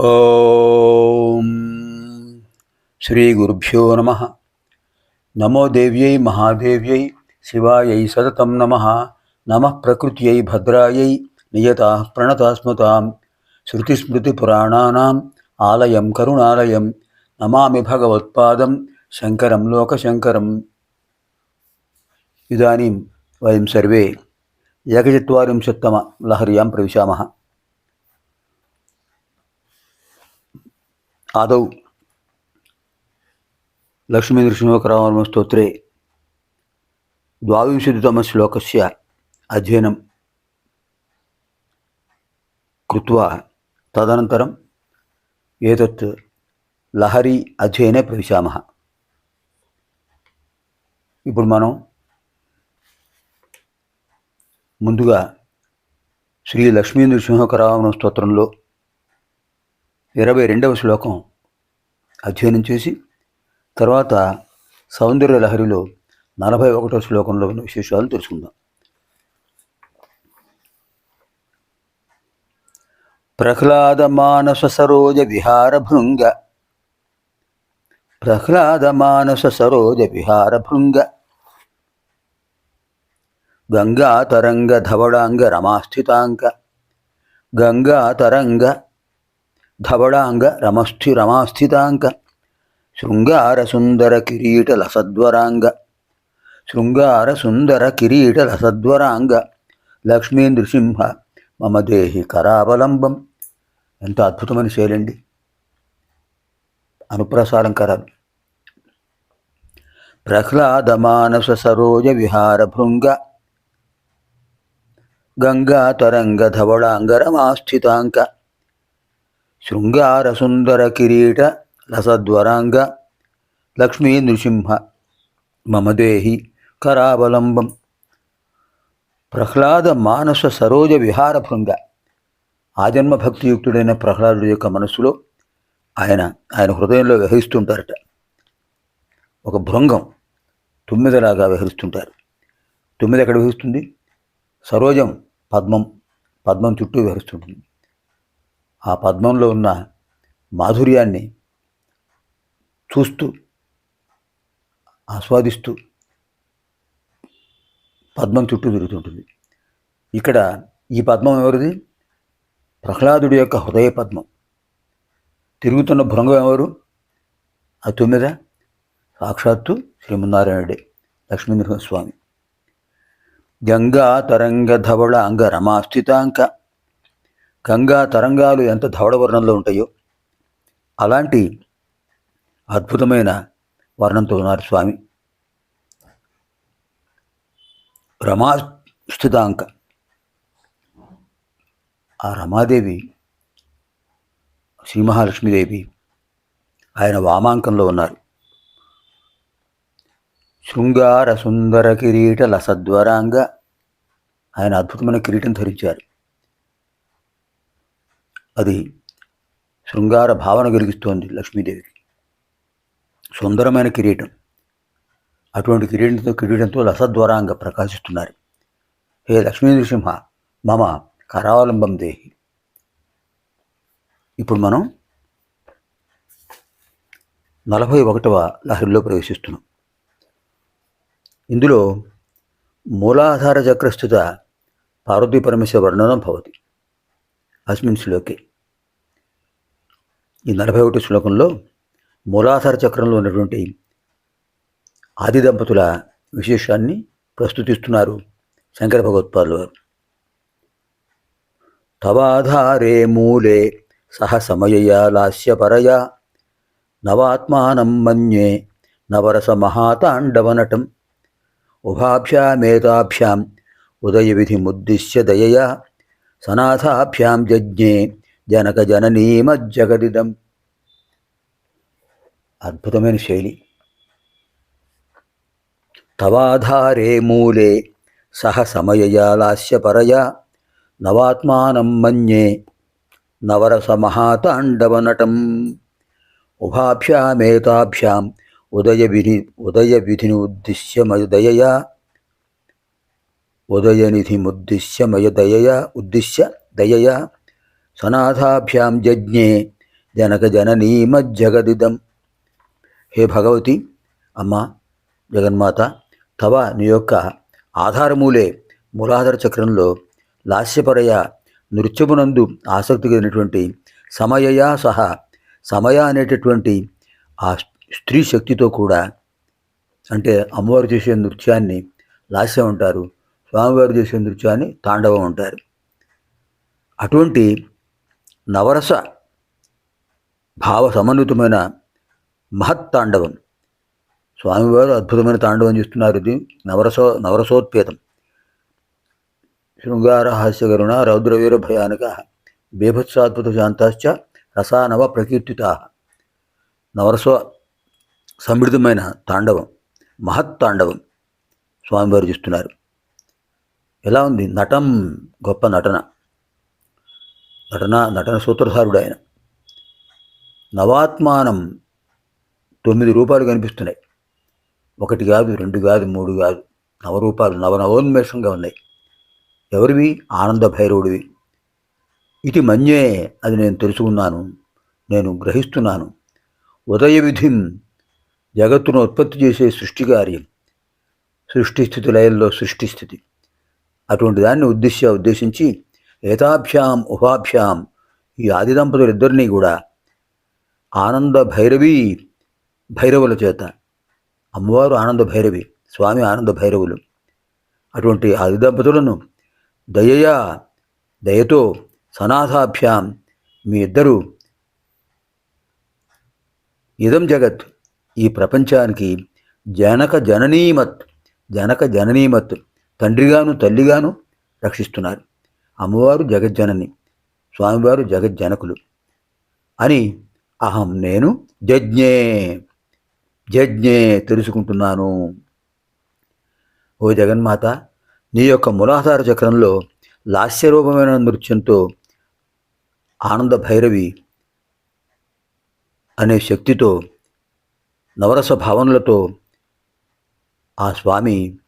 ఓం శ్రీ గురుభ్యో నమ. నమో దేవ్యై మహాదేవ్యై శివాయై సతతం నమ. నమ ప్రకృత్యై భద్రాయై నియత ప్రణతాస్మతాం. శృతిస్మృతిపురాణానాం ఆలయం కరుణాలయం. నమామి భగవత్పాదం శంకరం లోకశంకరం. ఇదాनीं వయం సర్వే ఏకచత్వరింశత్తమ లహర్యాం ప్రవిశామः. ఆదౌ లక్ష్మీ నృసింహకరామ స్తోత్రే. ద్వావింశతితమ శ్లోకస్య అధ్యయనం కృత్వా. తదనంతరం ఏతత్ లహరి అధ్యయనే ప్రవిశామ. ఇప్పుడు మనం ముందుగా శ్రీ లక్ష్మీ నృసింహకరామ స్తోత్రంలో ఇరవై రెండవ శ్లోకం అధ్యయనం చేసి తర్వాత సౌందర్య లహరిలో నలభై ఒకటో శ్లోకంలో ఉన్న విశేషాలు తెలుసుకుందాం. ప్రహ్లాద మానస సరోజ విహార భృంగ. ప్రహ్లాద మానస సరోజ విహార భృంగ. గంగా తరంగ ధవళాంగ రమాస్థితాంక. గంగా తరంగ ధవళాంగ రమస్థి రమాస్థితాంక శృంగార సుందర కిరీట లసద్వరాంగ శృంగార సుందర కిరీట లసద్వరాంగ లక్ష్మీ నృసింహ మమ దేహి కరావలంబం. ఎంత అద్భుతమైన శైలండి. అనుప్రసారం కరాలు ప్రహ్లాద మానస సరోజ విహార భృంగ గంగా తరంగ ధవళాంగ శృంగార సుందర కిరీట లసద్వరాంగ లక్ష్మీ నృసింహ కరావలంబం ప్రహ్లాద మానస సరోజ విహార భృంగ ఆజన్మ భక్తియుక్తుడైన ప్రహ్లాదుడి యొక్క మనస్సులో ఆయన ఆయన హృదయంలో వ్యవహరిస్తుంటారట. ఒక భృంగం తుమ్మిదలాగా వ్యవహరిస్తుంటారు. తుమ్మిద ఎక్కడ వ్యవహరిస్తుంది? సరోజం పద్మం పద్మం చుట్టూ వ్యవహరిస్తుంటుంది. ఆ పద్మంలో ఉన్న మాధుర్యాన్ని చూస్తూ ఆస్వాదిస్తూ పద్మం చుట్టూ తిరుగుతుంటుంది. ఇక్కడ ఈ పద్మం ఎవరిది? ప్రహ్లాదుడి యొక్క హృదయ పద్మం. తిరుగుతున్న భృంగం ఎవరు? ఆ తొమ్మిద? సాక్షాత్తు శ్రీమన్నారాయణుడే లక్ష్మీనృహస్వామి గంగా తరంగ ధవళ అంగ రమాస్థితాంక గంగా తరంగాలు ఎంత ధవడవర్ణంలో ఉంటాయో అలాంటి అద్భుతమైన వర్ణంతో ఉన్నారు స్వామి. రమాస్థితాంక. ఆ రమాదేవి శ్రీ మహాలక్ష్మీదేవి ఆయన వామాంకంలో ఉన్నారు. శృంగార సుందర కిరీట లసద్వరాంగ ఆయన అద్భుతమైన కిరీటం ధరించారు. అది శృంగార భావన కలిగిస్తోంది లక్ష్మీదేవికి. సుందరమైన కిరీటం. అటువంటి కిరీటంతో కిరీటంతో లసద్వరాంగ ప్రకాశిస్తున్నారు. హే లక్ష్మీ నృసింహ మమ కరావలంబం దేహి. ఇప్పుడు మనం నలభై ఒకటవ లహరిలో ప్రవేశిస్తున్నాం. ఇందులో మూలాధార చక్రస్థిత పార్వతీ పరమేశ్వర వర్ణనం భవతి. అస్మిన్ శ్లోకే ఈ నలభై ఒకటి శ్లోకంలో మూలాధార చక్రంలో ఉన్నటువంటి ఆది దంపతుల విశేషాన్ని ప్రస్తుతిస్తున్నారు శంకర భగవత్పాదులు వారు తవాధారే మూలే సహ సమయయా లాస్యపరయా నవాత్మానం మన్యే నవరస మహాతాండవనటం ఉభాభ్యామేతాభ్యాం ఉదయవిధిముద్దిశ్య దయయా సనాథాభ్యాం జజ్ఞే జనక జననీమ జగదిదం అద్భుతమైన శైలి. తవాధారే మూలే సహ సమయయాలాస్య పరయా నవాత్మానం మన్యే నవరస మహాతాండవనటం. ఉభాభ్యామేతాభ్యాం ఉదయ విధి ఉదయ విధిని ఉద్దిశ్య మయదయయా ఉదయనిధిముద్దిశ్య మయదయయా ఉద్దిశ్య దయయా సనాథాభ్యాం జజ్ఞే జనక జననీమజ్జగదిదం హే భగవతి అమ్మ జగన్మాత తవ నీ యొక్క ఆధారమూలే మూలాధార చక్రంలో లాస్యపరయ నృత్యమునందు ఆసక్తి కలిగినటువంటి సమయయా సహా సమయ అనేటటువంటి ఆ స్త్రీ శక్తితో కూడా అంటే అమ్మవారు చేసే నృత్యాన్ని లాస్యం అంటారు స్వామివారు చేసే నృత్యాన్ని తాండవం అంటారు అటువంటి నవరస భావ సమన్వితమైన మహత్తాండవం. స్వామివారు అద్భుతమైన తాండవం చేస్తున్నారు ఇది. నవరసో నవరసోత్పేతం. శృంగారహాస్యకరుణ రౌద్రవీర భయానక బీభత్సాద్భుత శాంతాశ్చ రసానవ ప్రకీర్తితా. నవరసో సమృద్ధమైన తాండవం మహత్తాండవం స్వామివారు చేస్తున్నారు. ఎలా ఉంది? నటం గొప్ప నటన. నటన నటన సూత్రధారుడు ఆయన నవాత్మానం తొమ్మిది రూపాలు కనిపిస్తున్నాయి. ఒకటి కాదు రెండు కాదు మూడు కాదు. నవరూపాలు నవ నవోన్మేషంగా ఉన్నాయి. ఎవరివి? ఆనంద భైరవుడివి. ఇది మన్యే అది నేను తెలుసుకున్నాను నేను గ్రహిస్తున్నాను. ఉదయ విధిం జగత్తును ఉత్పత్తి చేసే సృష్టి కార్యం సృష్టి స్థితి లయంలో సృష్టి స్థితి. అటువంటి దాన్ని ఉద్దేశ్య ఉద్దేశించి ఏతాభ్యాం ఉభాభ్యాం ఈ ఆది దంపతులిద్దరినీ కూడా ఆనంద భైరవి భైరవుల చేత. అమ్మవారు ఆనంద భైరవి స్వామి ఆనంద భైరవులు. అటువంటి ఆది దంపతులను దయయా దయతో సనాథాభ్యాం మీ ఇద్దరు ఇదం జగత్ ఈ ప్రపంచానికి జనక జననీమత్ జనక జననీమత్ తండ్రిగాను తల్లిగాను రక్షిస్తున్నారు. అమ్మవారు జగజ్జనని స్వామివారు జగజ్జనకులు అని అహం నేను జజ్ఞే జజ్ఞే తెలుసుకుంటున్నాను. ఓ జగన్మాత నీ యొక్క మూలాధార చక్రంలో లాస్యరూపమైన నృత్యంతో ఆనంద భైరవి అనే శక్తితో నవరస భావనలతో ఆ స్వామి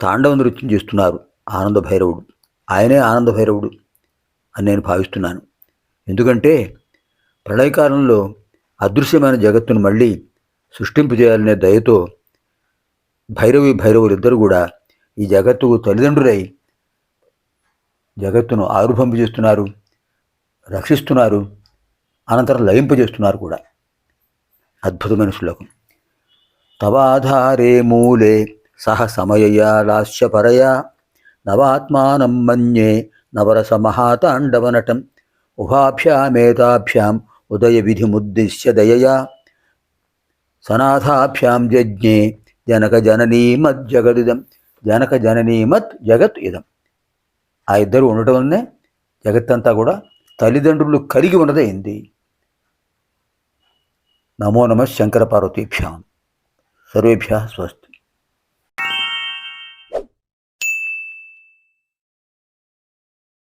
తాండవ నృత్యం చేస్తున్నారు ఆనంద భైరవుడు. ఆయనే ఆనంద భైరవుడు అని నేను భావిస్తున్నాను. ఎందుకంటే ప్రళయకాలంలో అదృశ్యమైన జగత్తును మళ్ళీ సృష్టింపు చేయాలనే దయతో భైరవి భైరవులిద్దరూ కూడా ఈ జగత్తుకు తల్లిదండ్రులై జగత్తును ఆవిర్భంప చేస్తున్నారు రక్షిస్తున్నారు అనంతరం లయింపజేస్తున్నారు కూడా. అద్భుతమైన శ్లోకం. తవాధారే మూలే సహ సమయయా లాస్యపరయా నవాత్మానం మన్యే నవరస మహాతాండవనటం ఉభాభ్యామేతాభ్యాం ఉదయ విధిముద్దిశ్య దయయా. సనాథాభ్యాం జజ్ఞే జనక జననీమత్ జగదిదం జనక జననీమత్ జగత్ ఇదం. ఆ ఇద్దరు ఉండటం వల్లనే జగత్తంతా కూడా తల్లిదండ్రులు కలిగి ఉన్నదైంది నమో నమ శంకర పార్వతీభ్యాం. సర్వేభ్య స్వస్తి.